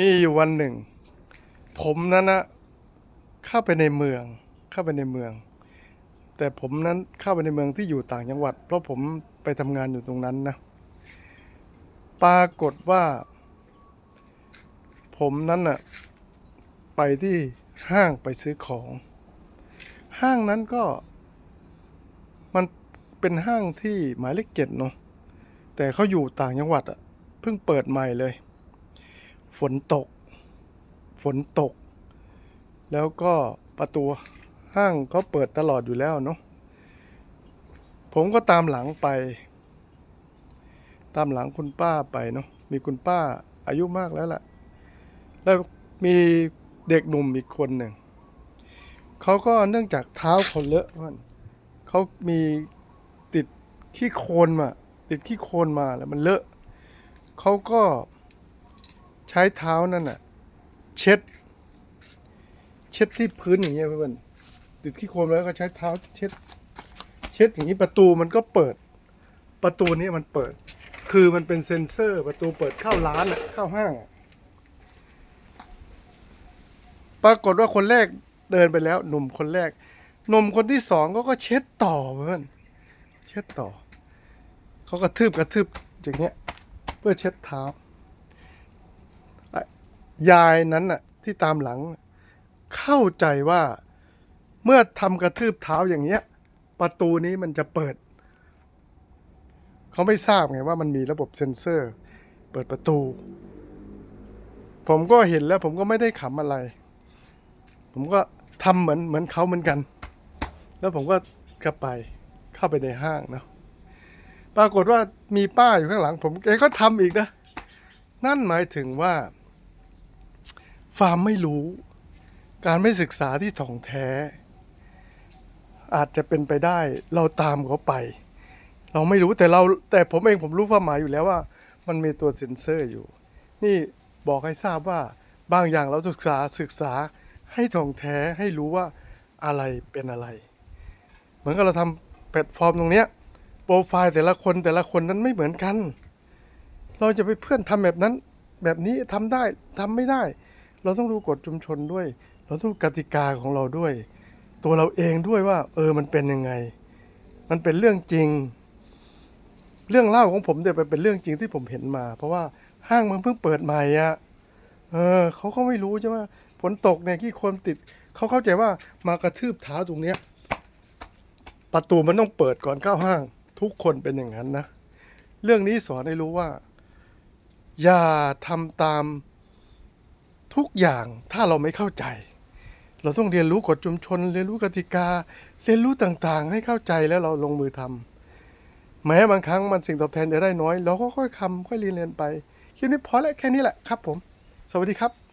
มีอยู่วันหนึ่ง ผมนั้นนะเข้าไปในเมือง เข้าไปในเมือง แต่ผมนั้นเข้าไปในเมืองที่อยู่ต่างจังหวัด เพราะผมไปทำงานอยู่ตรงนั้นนะปรากฏว่า ผมนั้นน่ะไปที่ห้างไปซื้อของ ห้างนั้นก็ มันเป็นห้างที่หมายเลขเจ็ดเนาะแต่เขาอยู่ต่างจังหวัดอะเพิ่งเปิดใหม่เลย ฝนตก ฝนตก แล้วก็ประตูห้างเขาเปิดตลอดอยู่แล้วเนาะผมก็ตามหลังไป ตามหลังคุณป้าไปเนาะมีคุณป้าอายุมากแล้วแหละแล้วมีเด็กหนุ่มอีกคนหนึ่งเขาก็เนื่องจากเท้าเขาเลอะมันเขามีติดขี้โคลนมา ติดขี้โคลนมาแล้วมันเลอะเขาก็ ใช้เท้านั่นน่ะ เช็ด เช็ดที่พื้นอย่างเงี้ยเพื่อนติดขี้โคลนแล้วก็ใช้เท้าเช็ด เช็ดอย่างนี้ประตูมันก็เปิด ประตูนี้มันเปิด คือมันเป็นเซ็นเซอร์ประตูเปิดเข้าร้านอะเข้าห้างอะปรากฏว่าคนแรกเดินไปแล้ว หนุ่มคนแรกหนุ่มคนที่สองก็ก็เช็ดต่อเพื่อนเช็ดต่อเขากระทืบกระทืบอย่างเงี้ย เพื่อเช็ดเท้า ยายนั้นน่ะ ที่ตามหลัง เข้าใจว่าเมื่อทำกระทืบเท้าอย่างเงี้ย ประตูนี้มันจะเปิด เขาไม่ทราบไงว่ามันมีระบบเซ็นเซอร์ เปิดประตู ผมก็เห็นแล้ว ผมก็ไม่ได้ขำอะไร ผมก็ทำเหมือนเหมือนเขาเหมือนกัน แล้วผมก็เข้าไปเข้าไปในห้างเนาะปรากฏว่ามีป้าอยู่ข้างหลัง ผมแกก็ทำอีกนะ นั่นหมายถึงว่า ความไม่รู้ การไม่ศึกษาที่ถ่องแท้ อาจจะเป็นไปได้เราตามเขาไป เราไม่รู้แต่เราแต่ผมเองผมรู้ความหมายอยู่แล้วว่า มันมีตัวเซ็นเซอร์อยู่ นี่บอกให้ทราบว่าบางอย่างเราศึกษาศึกษาให้ถ่องแท้ให้รู้ว่าอะไรเป็นอะไร เหมือนกับเราทำแพลตฟอร์มตรงเนี้ยโปรไฟล์แต่ละคนแต่ละคนนั้นไม่เหมือนกัน เราจะไปเพื่อนทำแบบนั้น แบบนี้ทำได้ทำไม่ได้ เราต้องรู้กฎชุมชนด้วย เราต้องรู้กติกาของเราด้วย ตัวเราเองด้วยว่า เออมันเป็นยังไง มันเป็นเรื่องจริง เรื่องเล่าของผมเนี่ยมันเป็นเรื่องจริงที่ผมเห็นมา เพราะว่าห้างมันเพิ่งเปิดใหม่อะเออเขาก็ไม่รู้ใช่ไหมฝนตกเนี่ยที่คนติดเขาเข้าใจว่ามากระทืบเท้าตรงเนี้ยประตูมันต้องเปิดก่อนเข้าห้าง ทุกคนเป็นอย่างนั้นนะ เรื่องนี้สอนให้รู้ว่า อย่าทำตาม ทุกอย่างถ้าเราไม่เข้าใจ เราต้องเรียนรู้กฎชุมชน เรียนรู้กติกา เรียนรู้ต่างๆ ให้เข้าใจแล้วเราลงมือทำแม้บางครั้งมันสิ่งตอบแทนจะได้น้อย เราก็ค่อยๆทำค่อยเรียนเรียนไปคลิปนี้พอแล้วแค่นี้แหละครับผม สวัสดีครับ